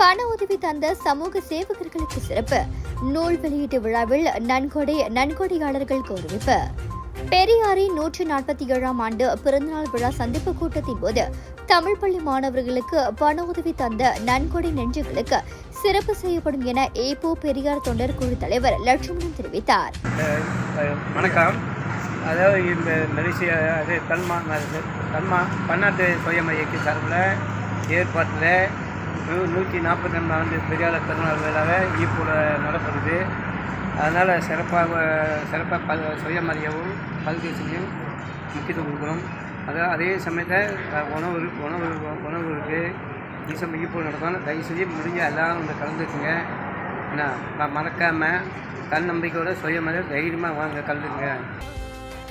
பண உதவி தந்த சமூக சேவகர்களுக்கு சிறப்பு. நூல் வெளியீட்டு விழாவில் நன்கொடை நன்கொடையாளர்கள் கௌரவிப்பு. பெரியாரின் நூற்றி நாற்பத்தி ஏழாம் ஆண்டு பிறந்தநாள் விழா சந்திப்பு கூட்டத்தின் போது தமிழ் பள்ளி மாணவர்களுக்கு பண உதவி தந்த நன்கொடை நெஞ்சுகளுக்கு சிறப்பு செய்யப்படும் என ஏபோ பெரியார் தொண்டர் குழு தலைவர் லட்சுமணன் தெரிவித்தார். வணக்கம். அதாவது இந்த மலேசியா அது தன்மா தன்மா பன்னாட்டு சுயம இயக்க சார்பில் ஏற்பாட்டில் நூற்றி நாற்பத்தி ரெண்டு ஆண்டு பெரியாளர் திருநாள் விழாவை ஈப்பூல நடப்படுது அதனால் சிறப்பாக சிறப்பாக பல் சுயமரியாவும் கல்வி செய்யும் முக்கியத்துவம் கொடுக்கணும். அதான் அதே சமயத்தில் உணவு உணவு உணவு இருக்குது டிசம்பர் ஈப்பூல் நடக்கும் தயவு செஞ்சு முடிஞ்ச எல்லாரும் வந்து கலந்துக்குங்க. என்ன மறக்காமல் தன்னம்பிக்கையோட சுயமரியாதை தைரியமாக வாங்க கலந்துக்குங்க.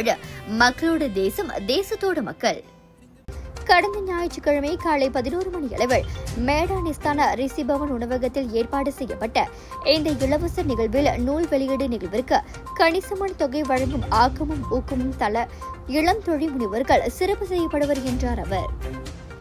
எழ மக்களோட தேசம் தேசத்தோட மக்கள். கடந்த ஞாயிற்றுக்கிழமை காலை பதினோரு மணி அளவில் மேடானிஸ்தான ரிசிபவன் உணவகத்தில் ஏற்பாடு செய்யப்பட்ட இந்த இலவச நிகழ்வில் நூல் வெளியீடு நிகழ்விற்கு கணிசமான தொகை வழங்கும் ஆக்கமும் ஊக்கமும் தல இளம் தொழில் முனைவர்கள் சிறப்பு செய்யப்படுவர் என்றார் அவர்.